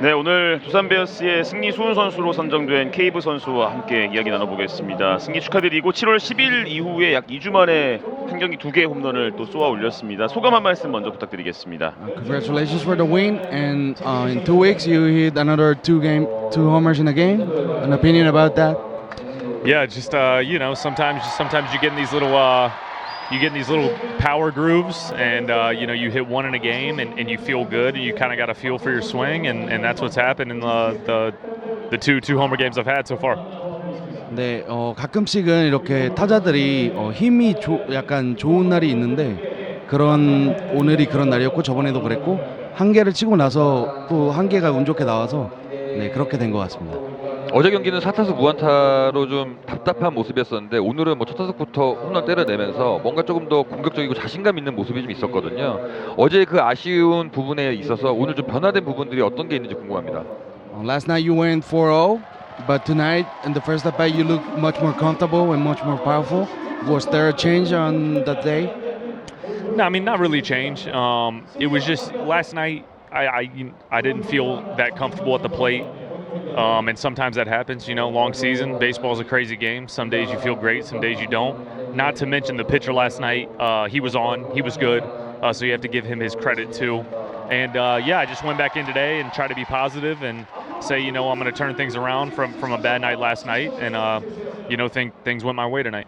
네, 오늘 두산 베어스의 승리 수훈 선수로 선정된 케이브 선수와 함께 이야기 나눠보겠습니다. 승리 축하드리고 7월 10일 이후에 약 2주 만에 한 경기 두 개의 홈런을 또 쏘아 올렸습니다. 소감 한 말씀 먼저 부탁드리겠습니다. Uh, congratulations for the win, and uh, in two weeks you hit another two game, two homers in a game. An opinion about that? Yeah, just uh, you know, sometimes sometimes you get in these little uh, you get in these little power grooves, and uh, you know, you hit one in a game, and, and you feel good, and you kind of got a feel for your swing, and, and that's what's happened in the, the the two two homer games I've had so far. 네, 어, 가끔씩은 이렇게 타자들이 어, 힘이 조, 약간 좋은 날이 있는데 그런 오늘이 그런 날이었고 저번에도 그랬고 한 개를 치고 나서 또 한 개가 운 좋게 나와서 네 그렇게 된 것 같습니다. 어제 경기는 4타수 무안타로 좀 답답한 모습이었었는데 오늘은 뭐 첫 타석부터 홈런 때려내면서 뭔가 조금 더 공격적이고 자신감 있는 모습이 좀 있었거든요. 어제 그 아쉬운 부분에 있어서 오늘 좀 변화된 부분들이 어떤 게 있는지 궁금합니다. Uh, last night you went 4-0, but tonight in the first at bat you look much more comfortable and much more powerful. Was there a change on that day? No, I mean not really change. Um, it was just last night. I, I I didn't feel that comfortable at the plate, um, and sometimes that happens. You know, long season, baseball's a crazy game. Some days you feel great, some days you don't. Not to mention the pitcher last night. Uh, he was on. He was good. Uh, so you have to give him his credit too. And uh, yeah, I just went back in today and try to be positive and say, you know, I'm going to turn things around from from a bad night last night, and uh, you know, think things went my way tonight.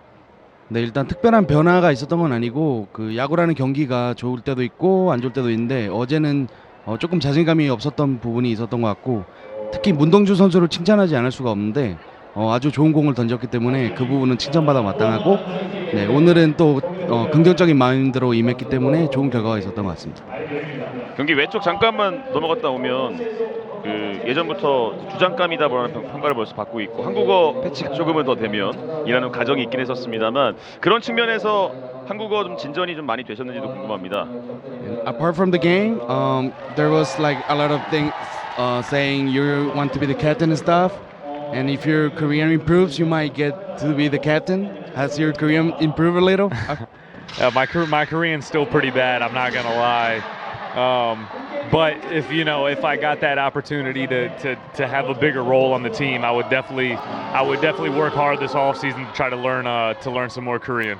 네, 일단 특별한 변화가 있었던 건 아니고 그 야구라는 경기가 좋을 때도 있고 안 좋을 때도 있는데 어제는 어, 조금 자신감이 없었던 부분이 있었던 것 같고 특히 문동주 선수를 칭찬하지 않을 수가 없는데 어, 아주 좋은 공을 던졌기 때문에 그 부분은 칭찬받아 마땅하고 네, 오늘은 또 어, 긍정적인 마인드로 임했기 때문에 좋은 결과가 있었던 것 같습니다. 경기 왼쪽 잠깐만 넘어갔다 오면 그 예전부터 주장감이다 라는 평- 평가를 벌써 받고 있고 한국어 패치가 조금은 더 되면 이라는 가정이 있긴 했었습니다만 그런 측면에서 한국어 좀 진전이 좀 많이 되셨는지도 궁금합니다. Apart from the game, um, there was like a lot of things uh, saying you want to be the captain and stuff. And if your Korean improves, you might get to be the captain. Has your Korean improved a little? Uh, my Kor- my Korean's still pretty bad. I'm not gonna lie. Um, but if you know, if I got that opportunity to, to, to have a bigger role on the team, I would definitely I would definitely work hard this off season to try to learn uh, to learn some more Korean.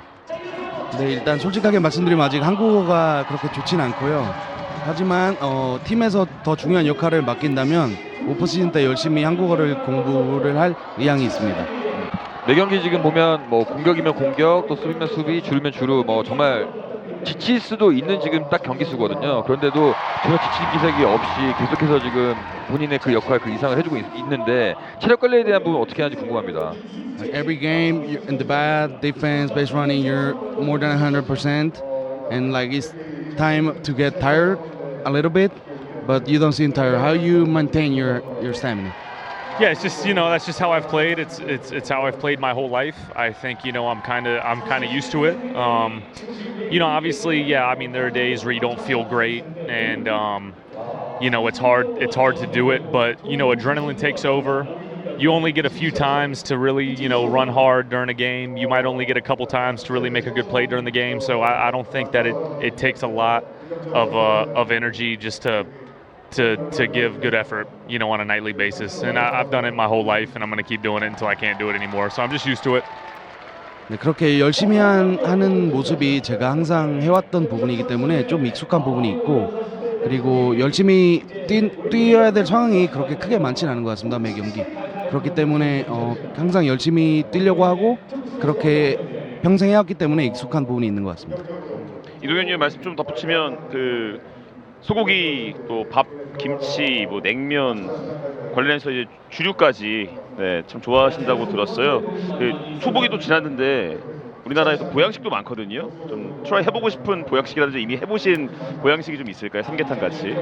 네, 일단 솔직하게 말씀드리면 아직 한국어가 그렇게 좋진 않고요. 하지만 어, 팀에서 더 중요한 역할을 맡긴다면 오프 시즌 때 열심히 한국어를 공부를 할 의향이 있습니다. 매 경기 지금 보면 뭐 공격이면 공격 또 수비면 수비 줄이면 주루 뭐 정말 지칠 수도 있는 지금 딱 경기 수거든요. 그런데도 전혀 지칠 기색이 없이 계속해서 지금 본인의 그 역할 그 이상을 해주고 있, 는데 체력 관리에 대한 부분 어떻게 하는지 궁금합니다. Like every game in the bat, defense, base running, you're more than 100%, and like it's time to get tired a little bit, but you don't seem tired. How you maintain your your stamina? Yeah, it's just you know that's just how I've played. It's it's it's how I've played my whole life. I think you know I'm kind of I'm kind of used to it. Um, you know, obviously, yeah. I mean, there are days where you don't feel great, and um, you know it's hard it's hard to do it. But you know, adrenaline takes over. You only get a few times to really you know run hard during a game. You might only get a couple times to really make a good play during the game. So I, I don't think that it it takes a lot of uh, of energy just to to to give good effort, you know, on a nightly basis. And I, I've done it my whole life, and I'm going to keep doing it until I can't do it anymore. So I'm just used to it. 네, 그렇게 열심히 한, 하는 모습이 제가 항상 해왔던 부분이기 때문에 좀 익숙한 부분이 있고 그리고 열심히 뛰, 뛰어야 될 상황이 그렇게 크게 많지는 않은 것 같습니다 매 경기 그렇기 때문에 어, 항상 열심히 뛰려고 하고 그렇게 평생 해왔기 때문에 익숙한 부분이 있는 것 같습니다 이동현님 말씀 좀 덧붙이면 그 소고기 또 밥, 김치, 뭐 냉면 관련해서 이제 주류까지 네, 참 좋아하신다고 들었어요. 그 소고기도 지났는데 우리나라에도 보양식도 많거든요. 좀 트라이 해보고 싶은 보양식이라든지 이미 해보신 보양식이 좀 있을까요? 삼계탕 같이.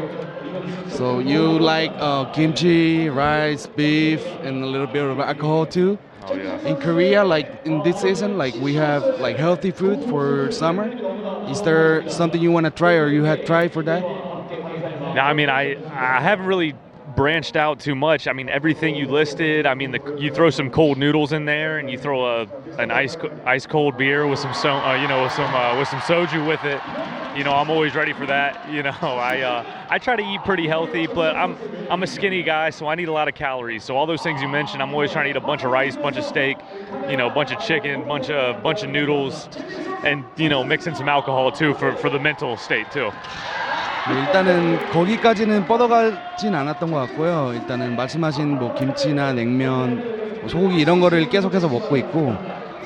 So you like uh, kimchi, rice, beef and a little bit of alcohol too? Oh yeah. In Korea, like in this season, like we have like healthy food for summer. Is there something you want to try or you had tried for that? Now, I mean, I I haven't really branched out too much. I mean, everything you listed. I mean, the, you throw some cold noodles in there, and you throw a an ice ice cold beer with some so uh, you know with some uh, with some soju with it. you know, I'm always ready for that. You know, I uh, I try to eat pretty healthy, but I'm I'm a skinny guy, so I need a lot of calories. So all those things you mentioned, I'm always trying to eat a bunch of rice, bunch of steak, you know, a bunch of chicken, bunch of bunch of noodles, and you know, mix in some alcohol too for for the mental state too. 네, 일단은 거기까지는 뻗어가진 않았던 것 같고요. 일단은 말씀하신 뭐 김치나 냉면, 뭐 소고기 이런 거를 계속해서 먹고 있고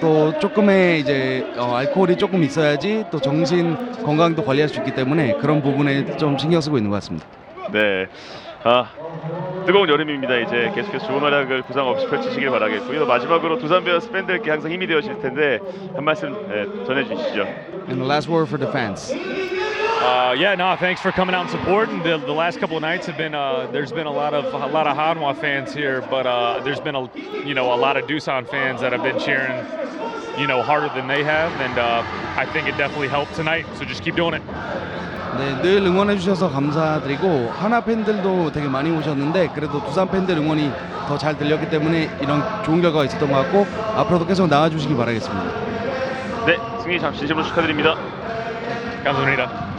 또 조금의 이제 어, 알코올이 조금 있어야지 또 정신 건강도 관리할 수 있기 때문에 그런 부분에 좀 신경 쓰고 있는 것 같습니다. 네. 아 뜨거운 여름입니다. 이제 계속해서 좋은 활약을 부상 없이 펼치시길 바라겠고요. 마지막으로 두산 베어스 팬들께 항상 힘이 되어주실 텐데 한 말씀 네, 전해주시죠. And the last word for the fans. Uh, yeah, no, thanks for coming out and supporting. The, the last couple of nights have been uh, there's been a lot of a lot of Hanwha fans here, but uh, there's been a you know a lot of Doosan fans that have been cheering, you know, harder than they have, and uh, I think it definitely helped tonight. So just keep doing it. 네, 늘 응원해 주셔서 감사드리고 하나 팬들도 되게 많이 오셨는데 그래도 두산 팬들 응원이 더 잘 들렸기 때문에 이런 좋은 결과가 있었던 것 같고 앞으로도 계속 나와 주시기 바라겠습니다. 네, 승리 참 진심으로 축하드립니다. 감사합니다.